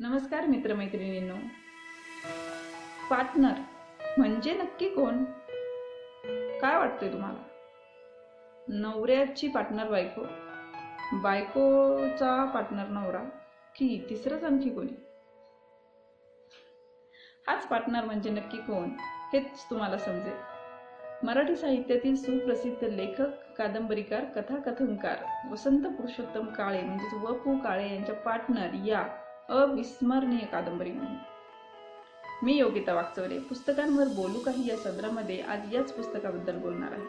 नमस्कार मित्रमैत्रिणींनो. पार्टनर म्हणजे नक्की कोण? काय वाटतंय तुम्हाला? नवऱ्याची पार्टनर बायको. बायकोचा पार्टनर नवरा की तिसरंच आणखी कोणी? हाच पार्टनर म्हणजे नक्की कोण हेच तुम्हाला समजेल. मराठी साहित्यातील सुप्रसिद्ध लेखक कादंबरीकार कथाकथनकार वसंत पुरुषोत्तम काळे म्हणजेच व पु काळे यांच्या पार्टनर या अविस्मरणीय कादंबरी म्हणून. मी योगिता वागचौरे पुस्तकांवर बोलू काही या सदरामध्ये आज याच पुस्तकाबद्दल बोलणार आहे.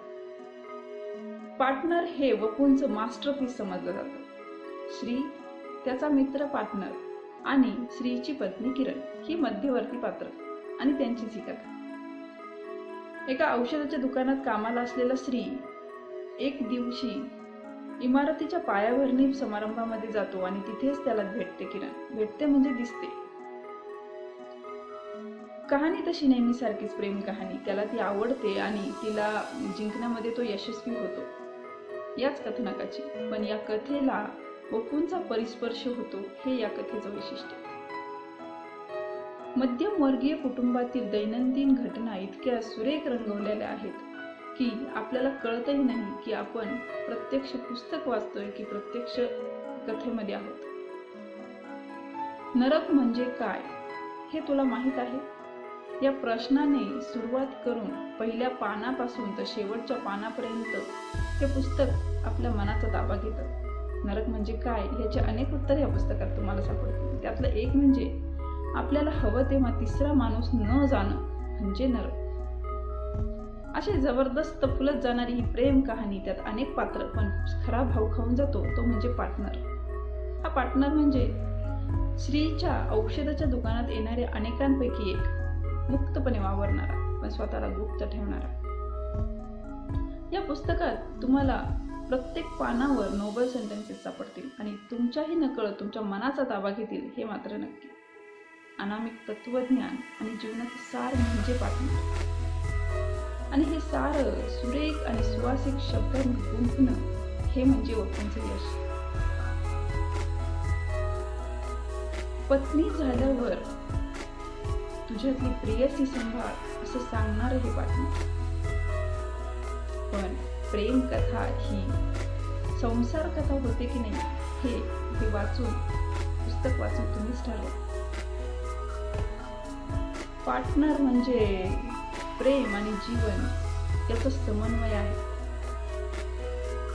पार्टनर हे वपूंचं मास्टरपीस समजलं जातं. श्री त्याचा मित्र पार्टनर आणि श्रीची पत्नी किरण ही मध्यवर्ती पात्र आणि त्यांचीच ही कथा. एका औषधाच्या दुकानात कामाला असलेला श्री एक दिवशी इमारतीच्या पायाभरणी समारंभामध्ये जातो आणि तिथेच त्याला भेटते किरण. भेटते म्हणजे दिसते. कहाणी तशी नेहमी सारखीच प्रेम कहाणी त्याला ती आवडते आणि तिला जिंकण्यामध्ये तो यशस्वी होतो. याच कथनकाची. पण या कथेला वपूंचा परिस्पर्श होतो हे या कथेचं वैशिष्ट्य. मध्यमवर्गीय कुटुंबातील दैनंदिन घटना इतक्या सुरेख रंगवलेल्या आहेत. की आपल्याला कळतही नाही की आपण प्रत्यक्ष पुस्तक वाचतोय की प्रत्यक्ष कथेमध्ये आहोत. नरक म्हणजे काय हे तुला माहीत आहे? या प्रश्नाने सुरुवात करून पहिल्या पानापासून तर शेवटच्या पानापर्यंत हे पुस्तक आपल्या मनाचा ताबा घेतं. नरक म्हणजे काय याचे अनेक उत्तर या पुस्तकात तुम्हाला सापडतील. त्यातलं एक म्हणजे आपल्याला हवं तेव्हा तिसरा माणूस न जाणं म्हणजे नरक. अशी जबरदस्त फुलत जाणारी ही प्रेम कहाणी त्यात अनेक पात्र पण खरा भाव खाऊन जातो तो म्हणजे पार्टनर हा पार्टनर म्हणजे श्रीच्या औषधाच्या दुकानात येणाऱ्या अनेकांपैकी एक मुक्तपणे वावरणारा पण स्वतःला गुप्त ठेवणारा. या पुस्तकात तुम्हाला प्रत्येक पानावर नोबल सेंटेन्सेस सापडतील आणि तुमच्याही नकळत तुमच्या मनाचा ताबा घेतील हे मात्र नक्की. अनामिक तत्वज्ञान आणि जीवनाचं सार म्हणजे पार्टनर आणि हे सार सुरेख आणि सुवासिक शब्दांनी गुंफणं हे म्हणजे वकींचं यश. पत्नी झाल्यावर तुझ्यातली प्रेयसी संभाळ असं सांगणार हे बातमी पण प्रेम कथा ही संसार कथा होते की नाही हे हे वाचून पुस्तक वाचून तुम्हीच ठरवा. पार्टनर म्हणजे प्रेम आणि जीवन याचा समन्वय आहे.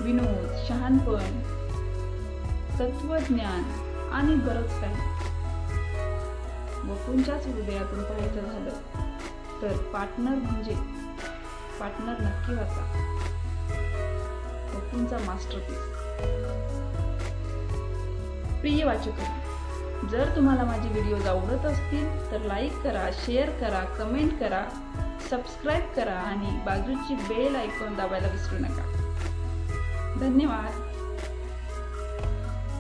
विनोद शहाणपण तत्वज्ञान आणि बरंच काही वपूंच्याच हृदयातून पाहायचं झालं तर पार्टनर म्हणजे पार्टनर नक्की वाचा वपूंचा मास्टरपीस प्रिय वाचक जर तुम्हाला माझे व्हिडिओज आवडत असतील तर लाईक करा शेअर करा कमेंट करा. सबस्क्राईब करा आणि बाजूची बेल ऐकून दाबायला विसरू नका. धन्यवाद.